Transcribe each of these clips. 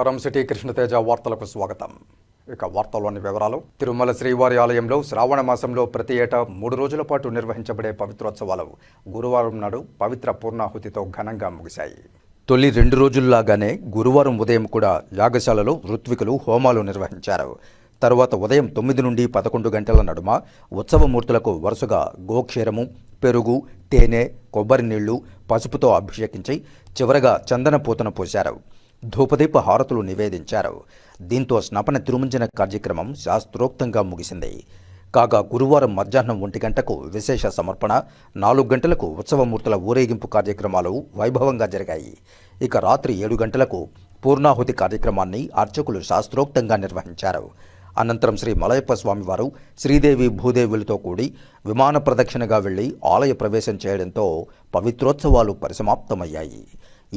నమస్కారం. సిటీ కృష్ణతేజ వార్తలకు స్వాగతం. ఇక వార్తల్లోని వివరాలు. తిరుమల శ్రీవారి ఆలయంలో శ్రావణ మాసంలో ప్రతి ఏటా మూడు రోజుల పాటు నిర్వహించబడే పవిత్రోత్సవాలు గురువారం నాడు పవిత్ర పూర్ణాహుతితో ఘనంగా ముగిశాయి. తొలి రెండు రోజుల్లాగానే గురువారం ఉదయం కూడా యాగశాలలో ఋత్వికులు హోమాలు నిర్వహించారు. తరువాత ఉదయం తొమ్మిది నుండి పదకొండు గంటల నడుమ ఉత్సవమూర్తులకు వరుసగా గోక్షీరము పెరుగు తేనె కొబ్బరి నీళ్ళు పసుపుతో అభిషేకించి చివరగా చందన పూతను పోశారు. ధూపదీప హారతులు నివేదించారు. దీంతో స్నపన తిరుమంజన కార్యక్రమం శాస్త్రోక్తంగా ముగిసింది. కాగా గురువారం మధ్యాహ్నం ఒంటి గంటకు విశేష సమర్పణ నాలుగు గంటలకు ఉత్సవమూర్తుల ఊరేగింపు కార్యక్రమాలు వైభవంగా జరిగాయి. ఇక రాత్రి ఏడు గంటలకు పూర్ణాహుతి కార్యక్రమాన్ని అర్చకులు శాస్త్రోక్తంగా నిర్వహించారు. అనంతరం శ్రీ మలయప్ప స్వామివారు శ్రీదేవి భూదేవులతో కూడి విమాన ప్రదక్షిణగా వెళ్ళి ఆలయ ప్రవేశం చేయడంతో పవిత్రోత్సవాలు పరిసమాప్తమయ్యాయి.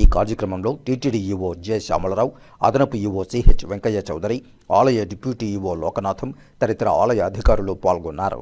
ఈ కార్యక్రమంలో టీటీడీ ఈవో జె శ్యామలరావు అదనపు ఈవో సిహెచ్ వెంకయ్య చౌదరి ఆలయ డిప్యూటీ ఈవో లోకనాథం తదితర ఆలయ అధికారులు పాల్గొన్నారు.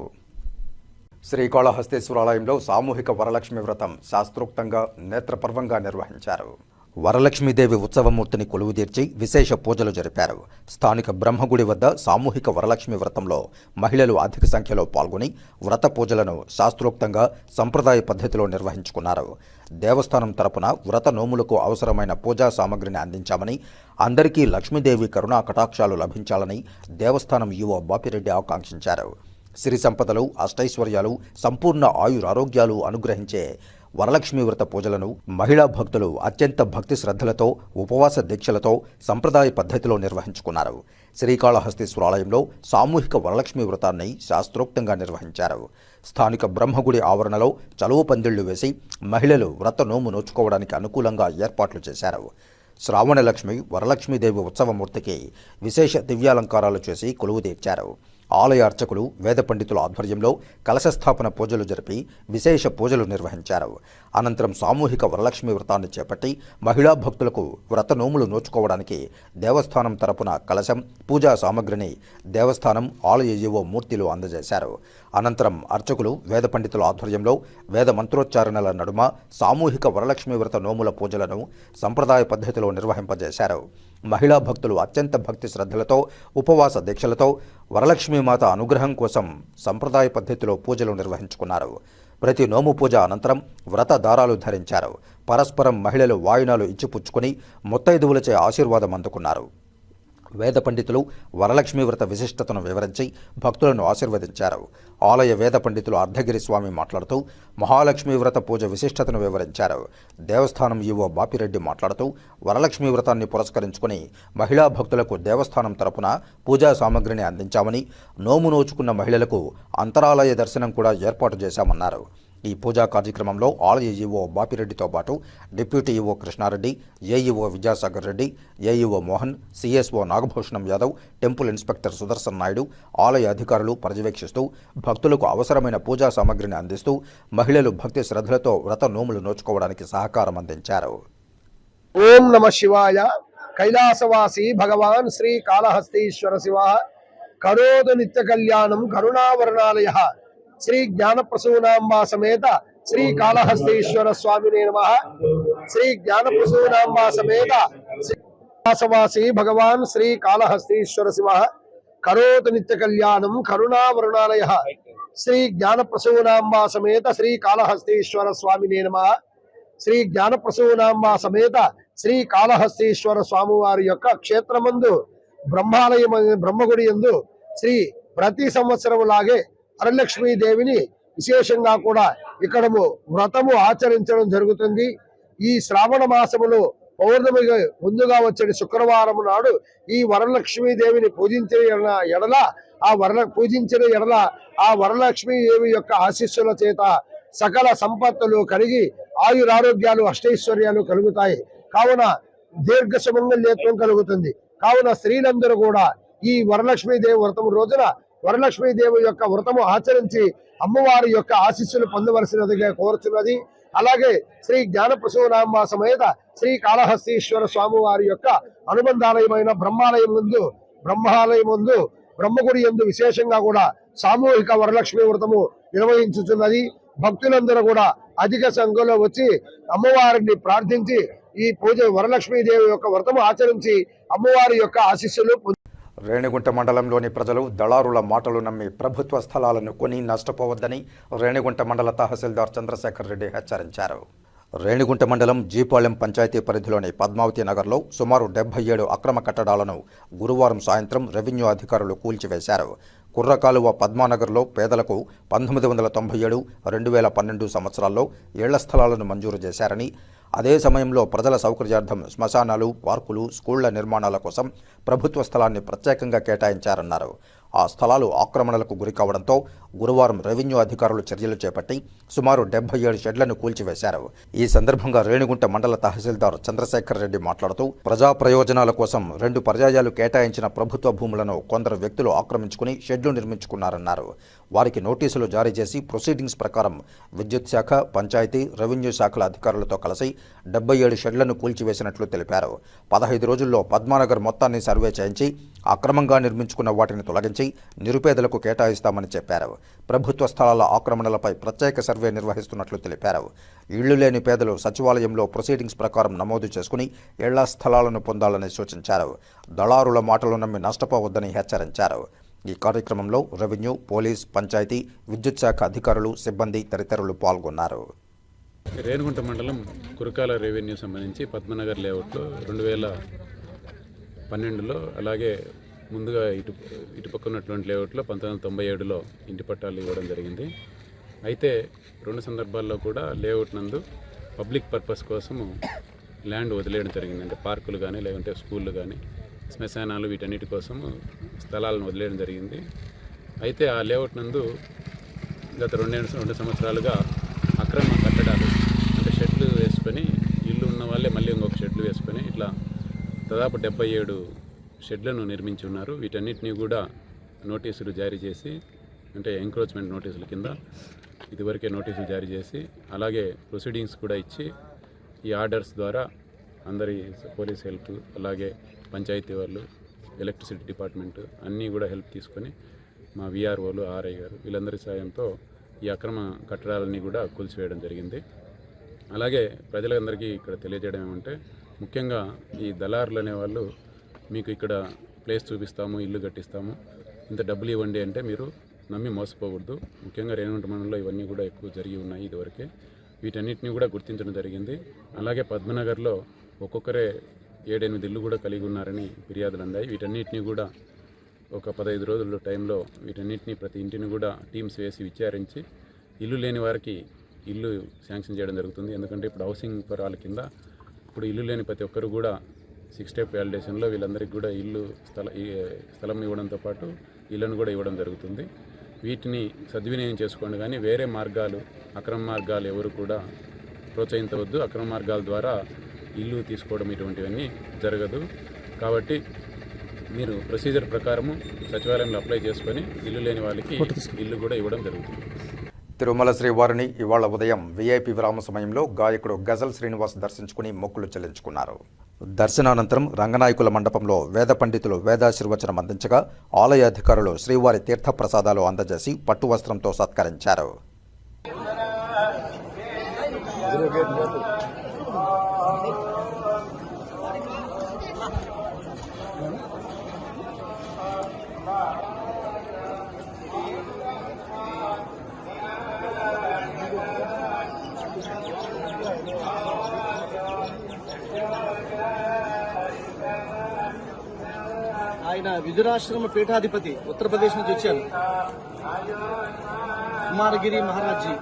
శ్రీకాళహస్తేశ్వరాలయంలో సామూహిక వరలక్ష్మి వ్రతం శాస్త్రోక్తంగా నేత్రపర్వంగా నిర్వహించారు. వరలక్ష్మీదేవి ఉత్సవమూర్తిని కొలువుదీర్చి విశేష పూజలు జరిపారు. స్థానిక బ్రహ్మగుడి వద్ద సామూహిక వరలక్ష్మి వ్రతంలో మహిళలు అధిక సంఖ్యలో పాల్గొని వ్రత పూజలను శాస్త్రోక్తంగా సంప్రదాయ పద్ధతిలో నిర్వహించుకున్నారు. దేవస్థానం తరపున వ్రత నోములకు అవసరమైన పూజా సామగ్రిని అందించామని అందరికీ లక్ష్మీదేవి కరుణా కటాక్షాలు లభించాలని దేవస్థానం యువ బాపిరెడ్డి ఆకాంక్షించారు. సిరి సంపదలు అష్టైశ్వర్యాలు సంపూర్ణ ఆయురారోగ్యాలు అనుగ్రహించే వరలక్ష్మి వ్రత పూజలను మహిళా భక్తులు అత్యంత భక్తి శ్రద్ధలతో ఉపవాస దీక్షలతో సంప్రదాయ పద్ధతిలో నిర్వహించుకున్నారు. శ్రీకాళహస్తీశ్వరాలయంలో సామూహిక వరలక్ష్మి వ్రతాన్ని శాస్త్రోక్తంగా నిర్వహించారు. స్థానిక బ్రహ్మగుడి ఆవరణలో చలువ పందిళ్ళు వేసి మహిళలు వ్రత నోము నోచుకోవడానికి అనుకూలంగా ఏర్పాట్లు చేశారు. శ్రావణలక్ష్మి వరలక్ష్మీదేవి ఉత్సవమూర్తికి విశేష దివ్యాలంకారాలు చేసి కొలువు తీర్చారు. ఆలయ అర్చకులు వేద పండితుల ఆధ్వర్యంలో కలశస్థాపన పూజలు జరిపి విశేష పూజలు నిర్వహించారు. అనంతరం సామూహిక వరలక్ష్మి వ్రతాన్ని చేపట్టి మహిళా భక్తులకు వ్రత నోములు నోచుకోవడానికి దేవస్థానం తరపున కలశం పూజా సామగ్రిని దేవస్థానం ఆలయ ఈవో మూర్తిలు అందజేశారు. అనంతరం అర్చకులు వేద పండితుల ఆధ్వర్యంలో వేద మంత్రోచ్చారణల నడుమ సామూహిక వరలక్ష్మి వ్రత నోముల పూజలను సంప్రదాయ పద్ధతిలో నిర్వహింపజేశారు. మహిళా భక్తులు అత్యంత భక్తి శ్రద్ధలతో ఉపవాస దీక్షలతో వరలక్ష్మీమాత అనుగ్రహం కోసం సంప్రదాయ పద్ధతిలో పూజలు నిర్వహించుకున్నారు. ప్రతి నోము పూజ అనంతరం వ్రత దారాలు ధరించారు. పరస్పరం మహిళలు వాయునాలు ఇచ్చిపుచ్చుకుని ముత్తైదువులచే ఆశీర్వాదం అందుకున్నారు. వేద పండితులు వరలక్ష్మి వ్రత విశిష్టతను వివరించి భక్తులను ఆశీర్వదించారు. ఆలయ వేద పండితులు అర్ధగిరి స్వామి మాట్లాడుతూ మహాలక్ష్మి వ్రత పూజ విశిష్టతను వివరించారు. దేవస్థానం ఈవో బాపిరెడ్డి మాట్లాడుతూ వరలక్ష్మి వ్రతాన్ని పురస్కరించుకుని మహిళా భక్తులకు దేవస్థానం తరపున పూజా సామగ్రిని అందించామని నోము నోచుకున్న మహిళలకు అంతరాలయ దర్శనం కూడా ఏర్పాటు చేశామన్నారు. ఈ పూజా కార్యక్రమంలో ఆలయ ఈవో బాపిరెడ్డితో పాటు deputy E O Krishnareddy A E O Vidyasagar Reddy A E O Mohan C S O Nagabhushanam Yadav temple inspector Sudarshan Naidu ఆలయ అధికారులు పర్యవేక్షిస్తూ భక్తులకు అవసరమైన పూజా సామగ్రిని అందిస్తూ మహిళలు భక్తి శ్రద్ధలతో వ్రత నోములు నోచుకోవడానికి సహకారం అందించారు. ఓం నమ శివాయ. కైలాసవాసి భగవాన్ శ్రీ కాళహస్తీశ్వర శివ కరోదు నిత్య కళ్యాణం కరుణావరణాలయ. శ్రీ జ్ఞానప్రసూనాంబా సమేత శ్రీ కాళహస్తీశ్వర స్వామినే నమ. శ్రీ జ్ఞానప్రసూనాంబా సమేత శ్రీవాసవాసి భగవాన్ శ్రీ కాళహస్తీశ్వర శివ. కరోతు నిత్య కళ్యాణం కరుణావరుణాలయ శ్రీ జ్ఞానప్రసూనాంబా సమేత శ్రీ కాళహస్తీశ్వర స్వామినే నమ. శ్రీ జ్ఞానప్రసూనాంబా సమేత శ్రీ కాళహస్తీశ్వర స్వామివారి యొక్క క్షేత్రమందు బ్రహ్మాలయం బ్రహ్మగుడి ఎందు శ్రీ ప్రతి సంవత్సరం లాగే దేవిని విశేషంగా కూడా ఇక్కడము వ్రతము ఆచరించడం జరుగుతుంది. ఈ శ్రావణ మాసములో పౌర్ణమి ముందుగా వచ్చే శుక్రవారం నాడు ఈ వరలక్ష్మీ దేవిని పూజించిన ఎడల- ఆ వరల పూజించిన ఎడల ఆ వరలక్ష్మీ దేవి యొక్క ఆశీస్సుల చేత సకల సంపత్తులు కలిగి ఆయురారోగ్యాలు అష్టైశ్వర్యాలు కలుగుతాయి. కావున దీర్ఘ సుమంగళ్యత్వం కలుగుతుంది. కావున స్త్రీలందరూ కూడా ఈ వరలక్ష్మీ దేవి వ్రతం రోజున వరలక్ష్మీదేవి యొక్క వ్రతము ఆచరించి అమ్మవారి యొక్క ఆశీస్సులు పొందవలసినదిగా కోరుచున్నది. అలాగే శ్రీ జ్ఞాన ప్రసూనాంబ సమేత శ్రీ కాళహస్తీశ్వర స్వామి వారి యొక్క అనుబంధాలయమైన బ్రహ్మాలయం ముందు బ్రహ్మాలయం ముందు బ్రహ్మగుడి ఎందు విశేషంగా కూడా సామూహిక వరలక్ష్మి వ్రతము నిర్వహించుచున్నది. భక్తులందరూ కూడా అధిక సంఖ్యలో వచ్చి అమ్మవారిని ప్రార్థించి ఈ పూజ వరలక్ష్మీదేవి యొక్క వ్రతము ఆచరించి అమ్మవారి యొక్క ఆశీస్సులు రేణిగుంట మండలంలోని ప్రజలు దళారుల మాటలు నమ్మి ప్రభుత్వ స్థలాలను కొని నష్టపోవద్దని రేణిగుంట మండల తహసీల్దార్ చంద్రశేఖర్ రెడ్డి హెచ్చరించారు. రేణిగుంట మండలం జీపాలెం పంచాయతీ పరిధిలోని పద్మావతి నగర్లో సుమారు డెబ్బై ఏడు అక్రమ కట్టడాలను గురువారం సాయంత్రం రెవెన్యూ అధికారులు కూల్చివేశారు. కుర్రకాలువ పద్మానగర్లో పేదలకు పంతొమ్మిది వందల తొంభై ఏడు రెండు వేల పన్నెండు సంవత్సరాల్లో ఇళ్ళ స్థలాలను మంజూరు చేశారని అదే సమయంలో ప్రజల సౌకర్యార్థం శ్మశానాలు పార్కులు స్కూళ్ళ నిర్మాణాల కోసం ప్రభుత్వ స్థలాన్ని ప్రత్యేకంగా కేటాయించారన్నారు. ఆ స్థలాలు ఆక్రమణలకు గురి కావడంతో గురువారం రెవెన్యూ అధికారులు చర్యలు చేపట్టి సుమారు డెబ్బై ఏడు షెడ్లను కూల్చివేశారు. ఈ సందర్భంగా రేణిగుంట మండల తహసీల్దార్ చంద్రశేఖర్ రెడ్డి మాట్లాడుతూ ప్రజా ప్రయోజనాల కోసం రెండు పర్యాయాలు కేటాయించిన ప్రభుత్వ భూములను కొందరు వ్యక్తులు ఆక్రమించుకుని షెడ్లు నిర్మించుకున్నారన్నారు. వారికి నోటీసులు జారీ చేసి ప్రొసీడింగ్స్ ప్రకారం విద్యుత్ శాఖ పంచాయతీ రెవెన్యూ శాఖల అధికారులతో కలిసి డెబ్బై ఏడు షెడ్లను కూల్చివేసినట్లు తెలిపారు. పదహైదు రోజుల్లో పద్మానగర్ మొత్తాన్ని సర్వే చేయించి అక్రమంగా నిర్మించుకున్న వాటిని తొలగించి నిరుపేదలకు కేటాయిస్తామని చెప్పారు. ప్రభుత్వ స్థలాల ఆక్రమణలపై ప్రత్యేక సర్వే నిర్వహిస్తున్నట్లు తెలిపారు. ఇళ్ళు లేని పేదలు సచివాలయంలో ప్రొసీడింగ్స్ ప్రకారం నమోదు చేసుకుని ఇళ్ళ స్థలాలను పొందాలని సూచించారు. దళారుల మాటలు నమ్మి నష్టపోవద్దని హెచ్చరించారు. ఈ కార్యక్రమంలో రెవెన్యూ పోలీస్ పంచాయతీ విద్యుత్ శాఖ అధికారులు సిబ్బంది తదితరులు పాల్గొన్నారు. రేణుగుంట మండలం కురకాల రెవెన్యూ సంబంధించి పద్మనగర్ లేఅవుట్లో రెండు వేల పన్నెండులో అలాగే ముందుగా ఇటు ఇటుపక్క ఉన్నటువంటి లేఅవుట్లో పంతొమ్మిది వందల తొంభై ఏడులో ఇంటి పట్టాలు ఇవ్వడం జరిగింది. అయితే రెండు సందర్భాల్లో కూడా లేఅవుట్ నందు పబ్లిక్ పర్పస్ కోసము ల్యాండ్ వదిలేయడం జరిగింది. అంటే పార్కులు కానీ లేకుంటే స్కూళ్ళు కానీ శ్మశానాలు వీటన్నిటి కోసం స్థలాలను వదిలేయడం జరిగింది. అయితే ఆ లేఅవుట్ నందు గత రెండు రెండు సంవత్సరాలుగా అక్రమ కట్టడాలు అంటే షెడ్లు వేసుకొని ఇల్లు ఉన్న వాళ్ళే మళ్ళీ ఇంకొక షెడ్లు వేసుకొని ఇట్లా దాదాపు డెబ్బై ఏడు షెడ్లను నిర్మించి ఉన్నారు. వీటన్నిటినీ కూడా నోటీసులు జారీ చేసి అంటే ఎంక్రోచ్మెంట్ నోటీసుల కింద ఇదివరకే నోటీసులు జారీ చేసి అలాగే ప్రొసీడింగ్స్ కూడా ఇచ్చి ఈ ఆర్డర్స్ ద్వారా అందరి పోలీస్ హెల్ప్ అలాగే పంచాయతీ వాళ్ళు ఎలక్ట్రిసిటీ డిపార్ట్మెంట్ అన్నీ కూడా హెల్ప్ తీసుకొని మా విఆర్ఓలు ఆర్ఐ గారు వీళ్ళందరి సాయంతో ఈ అక్రమ కట్టడాలన్నీ కూడా కూల్చివేయడం జరిగింది. అలాగే ప్రజలందరికీ ఇక్కడ తెలియజేయడం ఏమంటే ముఖ్యంగా ఈ దళారులు అనేవాళ్ళు మీకు ఇక్కడ ప్లేస్ చూపిస్తాము ఇల్లు కట్టిస్తాము. ఇంత డబ్బులు ఇవ్వండి అంటే మీరు నమ్మి మోసపోకూడదు. ముఖ్యంగా రేణుగుంట మండలంలో ఇవన్నీ కూడా ఎక్కువ జరిగి ఉన్నాయి ఇదివరకే. వీటన్నిటిని కూడా గుర్తించడం జరిగింది. అలాగే పద్మనగర్లో ఒక్కొక్కరే ఏడెనిమిది ఇల్లు కూడా కలిగి ఉన్నారని ఫిర్యాదులు అందాయి. వీటన్నిటిని కూడా ఒక పదహైదు రోజుల టైంలో వీటన్నిటిని ప్రతి ఇంటిని కూడా టీమ్స్ వేసి విచారించి ఇల్లు లేని వారికి ఇల్లు శాంక్షన్ చేయడం జరుగుతుంది. ఎందుకంటే ఇప్పుడు హౌసింగ్ పరాల కింద ఇప్పుడు ఇల్లు లేని ప్రతి ఒక్కరు కూడా సిక్స్ స్టెప్ వ్యాలిడేషన్లో వీళ్ళందరికీ కూడా ఇల్లు స్థల ఈ స్థలం ఇవ్వడంతో పాటు ఇళ్ళను కూడా ఇవ్వడం జరుగుతుంది. వీటిని సద్వినియోగం చేసుకోండి కానీ వేరే మార్గాలు అక్రమ మార్గాలు ఎవరు కూడా ప్రోత్సహించవద్దు. అక్రమ మార్గాల ద్వారా ఇల్లు తీసుకోవడం ఇటువంటివన్నీ జరగదు. కాబట్టి మీరు ప్రొసీజర్ ప్రకారము సచివాలయంలో అప్లై చేసుకొని ఇల్లు లేని వాళ్ళకి ఇల్లు కూడా ఇవ్వడం జరుగుతుంది. తిరుమల శ్రీవారిని ఇవాళ ఉదయం వీఐపీ విరామ సమయంలో గాయకుడు గజల్ శ్రీనివాస్ దర్శించుకుని మొక్కులు చెల్లించుకున్నారు. దర్శనానంతరం రంగనాయకుల మండపంలో వేద పండితులు వేదాశీర్వచనం అందించగా ఆలయ అధికారులు శ్రీవారి తీర్థప్రసాదాలు అందజేసి పట్టు వస్త్రంతో సత్కరించారు ఆయన విదురాశ్రమ పీఠాధిపతి ఉత్తరప్రదేశ్ నుంచి వచ్చాను కుమారగిరి మహారాజ్జీ.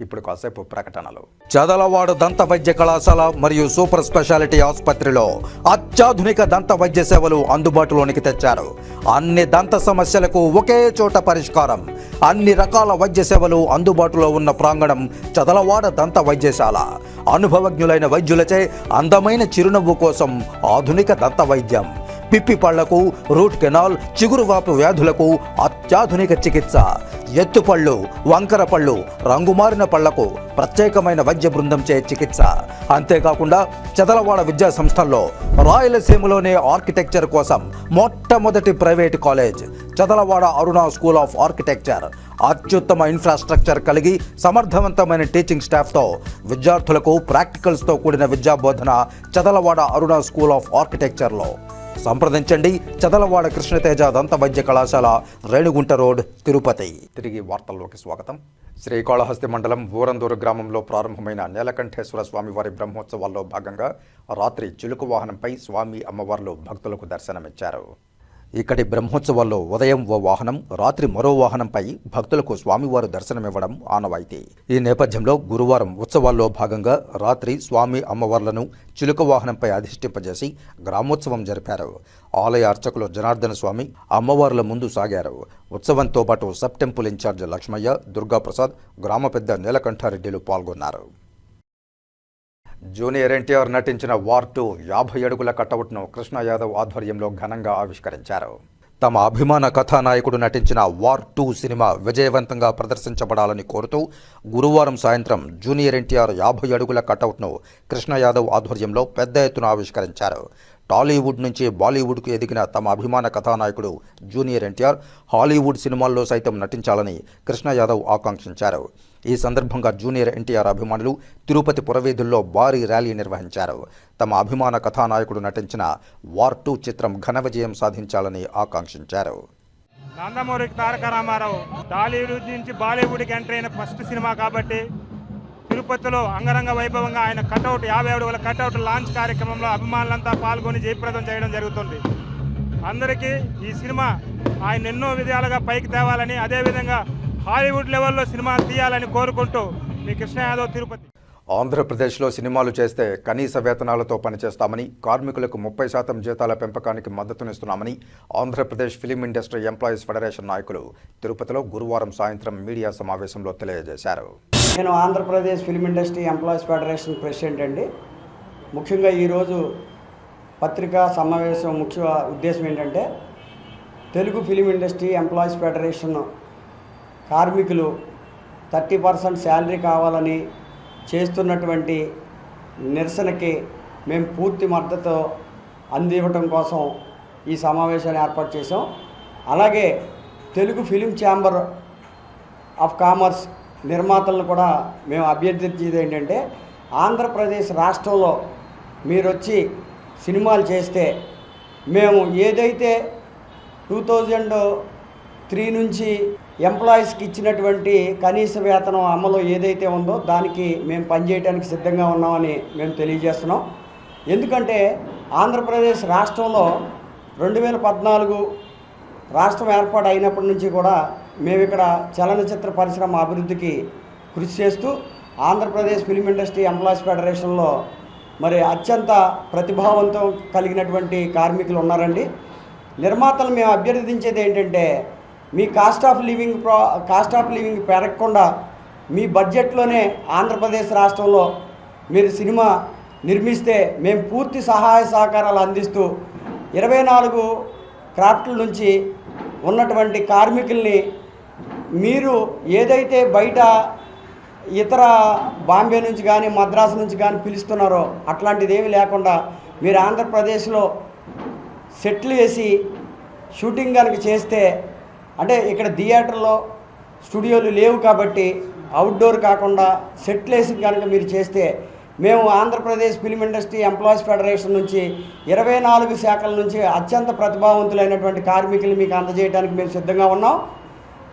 ఇప్పుడు కాసేపు ప్రకటనలు. చదలవాడు దంత వైద్య కళాశాల మరియు సూపర్ స్పెషాలిటీ ఆసుపత్రిలో అత్యాధునిక దంత వైద్య సేవలు అందుబాటులోనికి తెచ్చారు. అన్ని దంత సమస్యలకు ఒకే చోట పరిష్కారం. అన్ని రకాల వైద్య సేవలు అందుబాటులో ఉన్న ప్రాంగణం చదలవాడ దంత వైద్యశాల. అనుభవజ్ఞులైన వైద్యులచే అందమైన చిరునవ్వు కోసం ఆధునిక దంత వైద్యం. పిప్పి పళ్ళకు రూట్ కెనాల్ చిగురువాపు వ్యాధులకు అత్యాధునిక చికిత్స. ఎత్తుపళ్ళు వంకర పళ్ళు రంగుమారిన పళ్ళకు ప్రత్యేకమైన వైద్య బృందంచే చికిత్స. అంతేకాకుండా చదలవాడ విద్యా సంస్థల్లో రాయలసీమలోనే ఆర్కిటెక్చర్ కోసం మొట్టమొదటి private college Chadalavada Aruna school of architecture. అత్యుత్తమ ఇన్ఫ్రాస్ట్రక్చర్ కలిగి సమర్థవంతమైన టీచింగ్ స్టాఫ్తో విద్యార్థులకు ప్రాక్టికల్స్తో కూడిన విద్యాబోధన చదలవాడ అరుణ స్కూల్ ఆఫ్ ఆర్కిటెక్చర్లో. సంప్రదించండి చదలవాడ కృష్ణతేజ దంత వైద్య కళాశాల రేణుగుంట రోడ్ తిరుపతి. తిరిగి వార్తల్లోకి స్వాగతం. శ్రీకాళహస్తి మండలం ఊరందూరు గ్రామంలో ప్రారంభమైన నీలకంఠేశ్వర స్వామివారి బ్రహ్మోత్సవాల్లో భాగంగా రాత్రి చిలుకు వాహనంపై స్వామి అమ్మవార్లు భక్తులకు దర్శనమిచ్చారు. ఇక్కడి బ్రహ్మోత్సవాల్లో ఉదయం ఓ వాహనం రాత్రి మరో వాహనంపై భక్తులకు స్వామివారు దర్శనమివ్వడం ఆనవాయితీ. ఈ నేపథ్యంలో గురువారం ఉత్సవాల్లో భాగంగా రాత్రి స్వామి అమ్మవార్లను చిలుక వాహనంపై అధిష్ఠింపజేసి గ్రామోత్సవం జరిపారు. ఆలయ అర్చకులు జనార్దన స్వామి అమ్మవార్ల ముందు సాగారు. ఉత్సవంతో పాటు sub temple incharge Lakshmaiah Durgaprasad గ్రామ పెద్ద నీలకంఠారెడ్డిలు పాల్గొన్నారు. జూనియర్ ఎన్టీఆర్ నటించిన వార్ టూ యాభై అడుగుల కటౌట్ను కృష్ణ యాదవ్ ఆధ్వర్యంలో ఘనంగా ఆవిష్కరించారు. తమ అభిమాన కథానాయకుడు నటించిన వార్ టూ సినిమా విజయవంతంగా ప్రదర్శించబడాలని కోరుతూ గురువారం సాయంత్రం జూనియర్ ఎన్టీఆర్ యాభై అడుగుల కటౌట్ను కృష్ణ యాదవ్ ఆధ్వర్యంలో పెద్ద ఎత్తున ఆవిష్కరించారు. టాలీవుడ్ నుంచి బాలీవుడ్కు ఎదిగిన తమ అభిమాన కథానాయకుడు జూనియర్ ఎన్టీఆర్ హాలీవుడ్ సినిమాల్లో సైతం నటించాలని కృష్ణ యాదవ్ ఆకాంక్షించారు. ఈ సందర్భంగా జూనియర్ ఎన్టీఆర్ అభిమానులు తిరుపతి పురవీధుల్లో భారీ ర్యాలీ నిర్వహించారు. తమ అభిమాన కథానాయకుడు నటించిన వార్ టూ చిత్రం ఘన విజయం సాధించాలని ఆకాంక్షించారు. నందమూరి తారక రామారావు టాలీవుడ్ నుంచి బాలీవుడ్కి ఎంటర్ అయిన ఫస్ట్ సినిమా కాబట్టి తిరుపతిలో అంగరంగ వైభవంగా ఆయన కటౌట్ యాభై అడుగుల కటౌట్ లాంచ్ కార్యక్రమంలో అభిమానులంతా పాల్గొని జయప్రదం చేయడం జరుగుతుంది. అందరికీ ఈ సినిమా ఆయన ఎన్నో విధాలుగా పైకి తేవాలని అదేవిధంగా హాలీవుడ్ లెవెల్లో సినిమా తీయాలని కోరుకుంటూ మీ కృష్ణ యాదవ్ తిరుపతి. ఆంధ్రప్రదేశ్లో సినిమాలు చేస్తే కనీస వేతనాలతో పనిచేస్తామని కార్మికులకు ముప్పై శాతం జీతాల పెంపకానికి మద్దతునిస్తున్నామని Andhra Pradesh film industry employees federation నాయకులు తిరుపతిలో గురువారం సాయంత్రం మీడియా సమావేశంలో తెలియజేశారు. నేను Andhra Pradesh film industry employees federation president అండి. ముఖ్యంగా ఈరోజు పత్రికా సమావేశం ముఖ్య ఉద్దేశం ఏంటంటే Telugu film industry employees federation కార్మికులు థర్టీ పర్సెంట్ శాలరీ కావాలని చేస్తున్నటువంటి నిరసనకి మేము పూర్తి మద్దతు అందివ్వటం కోసం ఈ సమావేశాన్ని ఏర్పాటు చేసాం అలాగే Telugu film chamber of commerce నిర్మాతలను కూడా మేము అభ్యర్థించేది ఏంటంటే ఆంధ్రప్రదేశ్ రాష్ట్రంలో మీరు వచ్చి సినిమాలు చేస్తే మేము ఏదైతే టూ థౌజండ్ త్రీ నుంచి ఎంప్లాయీస్కి ఇచ్చినటువంటి కనీస వేతనం అమలు ఏదైతే ఉందో దానికి మేము పనిచేయడానికి సిద్ధంగా ఉన్నామని మేము తెలియజేస్తున్నాం. ఎందుకంటే ఆంధ్రప్రదేశ్ రాష్ట్రంలో రెండు వేల పద్నాలుగు రాష్ట్రం ఏర్పాటు అయినప్పటి నుంచి కూడా మేము ఇక్కడ చలనచిత్ర పరిశ్రమ అభివృద్ధికి కృషి చేస్తూ ఆంధ్రప్రదేశ్ ఫిలిం ఇండస్ట్రీ ఎంప్లాయీస్ ఫెడరేషన్లో మరి అత్యంత ప్రతిభావంతం కలిగినటువంటి కార్మికులు ఉన్నారండి. నిర్మాతలు మేము అభ్యర్థించేది ఏంటంటే మీ కాస్ట్ ఆఫ్ లివింగ్ ప్రా కాస్ట్ ఆఫ్ లివింగ్ పెరగకుండా మీ బడ్జెట్లోనే ఆంధ్రప్రదేశ్ రాష్ట్రంలో మీరు సినిమా నిర్మిస్తే మేము పూర్తి సహాయ సహకారాలు అందిస్తూ ఇరవై నాలుగు క్రాఫ్ట్ల నుంచి ఉన్నటువంటి కార్మికుల్ని మీరు ఏదైతే బయట ఇతర బాంబే నుంచి కానీ మద్రాసు నుంచి కానీ పిలుస్తున్నారో అట్లాంటిది ఏమి లేకుండా మీరు ఆంధ్రప్రదేశ్లో సెట్లు వేసి షూటింగ్ కనుక చేస్తే అంటే ఇక్కడ థియేటర్లో స్టూడియోలు లేవు కాబట్టి అవుట్డోర్ కాకుండా సెట్లు కనుక మీరు చేస్తే మేము Andhra Pradesh film industry employees federation నుంచి ఇరవై నాలుగు శాఖల నుంచి అత్యంత ప్రతిభావంతులైనటువంటి కార్మికులు మీకు అందజేయడానికి మేము సిద్ధంగా ఉన్నాం.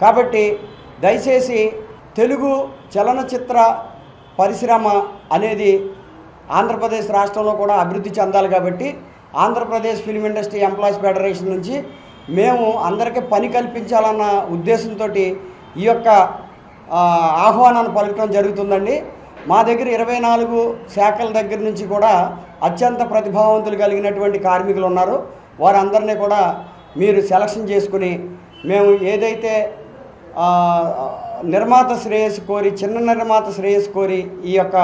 కాబట్టి దయచేసి తెలుగు చలనచిత్ర పరిశ్రమ అనేది ఆంధ్రప్రదేశ్ రాష్ట్రంలో కూడా అభివృద్ధి చెందాలి కాబట్టి Andhra Pradesh film industry employees federation నుంచి మేము అందరికీ పని కల్పించాలన్న ఉద్దేశంతో ఈ యొక్క ఆహ్వానాన్ని పలకడం జరుగుతుందండి. మా దగ్గర ఇరవై నాలుగు శాఖల దగ్గర నుంచి కూడా అత్యంత ప్రతిభావంతులు కలిగినటువంటి కార్మికులు ఉన్నారు. వారందరినీ కూడా మీరు సెలక్షన్ చేసుకుని మేము ఏదైతే నిర్మాత శ్రేయస్సు కోరి చిన్న నిర్మాత శ్రేయస్సు కోరి ఈ యొక్క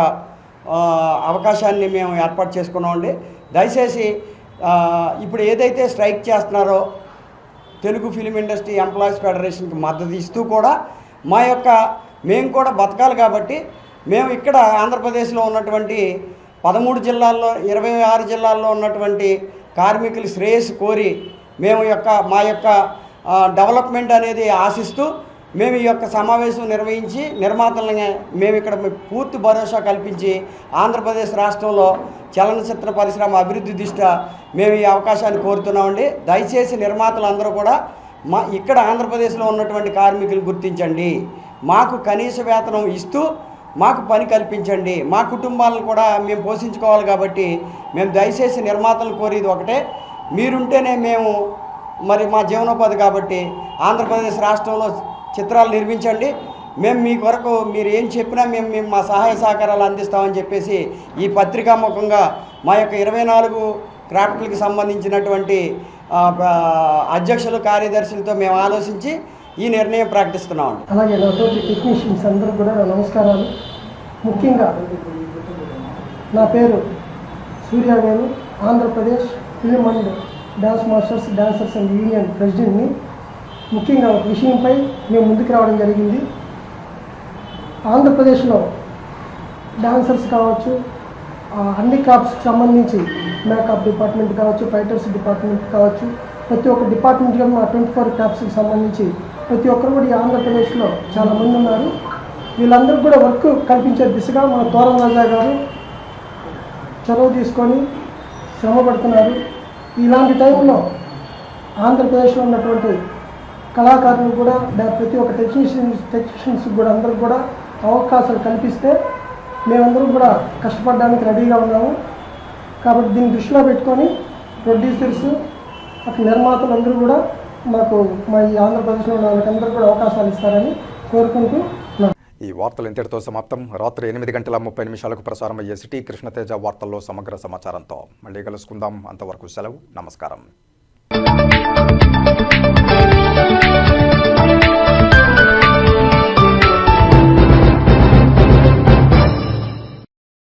అవకాశాన్ని మేము ఏర్పాటు చేసుకున్నామండి. దయచేసి ఇప్పుడు ఏదైతే స్ట్రైక్ చేస్తున్నారో తెలుగు ఫిలిం ఇండస్ట్రీ ఎంప్లాయీస్ ఫెడరేషన్కి మద్దతు ఇస్తూ కూడా మా యొక్క మేము కూడా బతకాలి కాబట్టి మేము ఇక్కడ ఆంధ్రప్రదేశ్లో ఉన్నటువంటి పదమూడు జిల్లాల్లో ఇరవై ఆరు జిల్లాల్లో ఉన్నటువంటి కార్మికులు శ్రేయస్సు కోరి మేము యొక్క మా యొక్క డెవలప్మెంట్ అనేది ఆశిస్తూ మేము ఈ యొక్క సమావేశం నిర్వహించి నిర్మాతలని మేము ఇక్కడ పూర్తి భరోసా కల్పించి ఆంధ్రప్రదేశ్ రాష్ట్రంలో చలనచిత్ర పరిశ్రమ అభివృద్ధి దిష్టా మేము ఈ అవకాశాన్ని కోరుతున్నామండి. దయచేసి నిర్మాతలు అందరూ కూడా మా ఇక్కడ ఆంధ్రప్రదేశ్లో ఉన్నటువంటి కార్మికులు గుర్తించండి. మాకు కనీస వేతనం ఇస్తూ మాకు పని కల్పించండి. మా కుటుంబాలను కూడా మేము పోషించుకోవాలి కాబట్టి మేము దయచేసి నిర్మాతలు కోరేది ఒకటే. మీరుంటేనే మేము మరి మా జీవనోపాధి కాబట్టి ఆంధ్రప్రదేశ్ రాష్ట్రంలో చిత్రాలు నిర్మించండి. మేము మీ కొరకు మీరు ఏం చెప్పినా మేము మేము మా సహాయ సహకారాలు అందిస్తామని చెప్పేసి ఈ పత్రికా ముఖంగా మా యొక్క ఇరవై నాలుగు క్రాఫ్ట్లకు సంబంధించినటువంటి అధ్యక్షులు కార్యదర్శులతో మేము ఆలోచించి ఈ నిర్ణయం ప్రకటిస్తున్నామండి. అలాగే నాతోటి టెక్నీషియన్స్ అందరూ కూడా నా నమస్కారాలు. ముఖ్యంగా నా పేరు Suryavenu Andhra Pradesh film and dance masters dancers and union ప్రెసిడెంట్ని ముఖ్యంగా ఒక విషయంపై మేము ముందుకు రావడం జరిగింది. ఆంధ్రప్రదేశ్లో డాన్సర్స్ కావచ్చు అన్ని క్రాఫ్ట్స్కి సంబంధించి మేకప్ డిపార్ట్మెంట్ కావచ్చు ఫైటర్స్ డిపార్ట్మెంట్ కావచ్చు ప్రతి ఒక్క డిపార్ట్మెంట్గా మా ట్వంటీ ఫోర్ క్రాఫ్ట్స్కి సంబంధించి ప్రతి ఒక్కరు కూడా ఆంధ్రప్రదేశ్లో చాలా మంది ఉన్నారు. వీళ్ళందరూ కూడా వర్క్ కల్పించే దిశగా మన తోరం రాజా గారు చొరవ తీసుకొని శ్రమ పడుతున్నారు. ఇలాంటి టైంలో ఆంధ్రప్రదేశ్లో ఉన్నటువంటి కళాకారులు కూడా ప్రతి ఒక్క టెక్నీషియన్స్ టెక్నీషియన్స్ కూడా అందరికి కూడా అవకాశాలు కల్పిస్తే మేమందరం కూడా కష్టపడడానికి రెడీగా ఉన్నాము. కాబట్టి దీన్ని దృష్టిలో పెట్టుకొని ప్రొడ్యూసర్స్ అక్కడ నిర్మాతలు అందరూ కూడా మాకు మా ఈ ఆంధ్రప్రదేశ్లో ఉన్న వాళ్ళకందరూ కూడా అవకాశాలు ఇస్తారని కోరుకుంటూ ఈ వార్తలు ఇంతటితో సమాప్తం. రాత్రి ఎనిమిది గంటల ముప్పై నిమిషాలకు ప్రసారం అయ్యే సిటీ కృష్ణతేజ వార్తల్లో సమగ్ర సమాచారంతో మళ్ళీ కలుసుకుందాం. అంతవరకు సెలవు. నమస్కారం. Música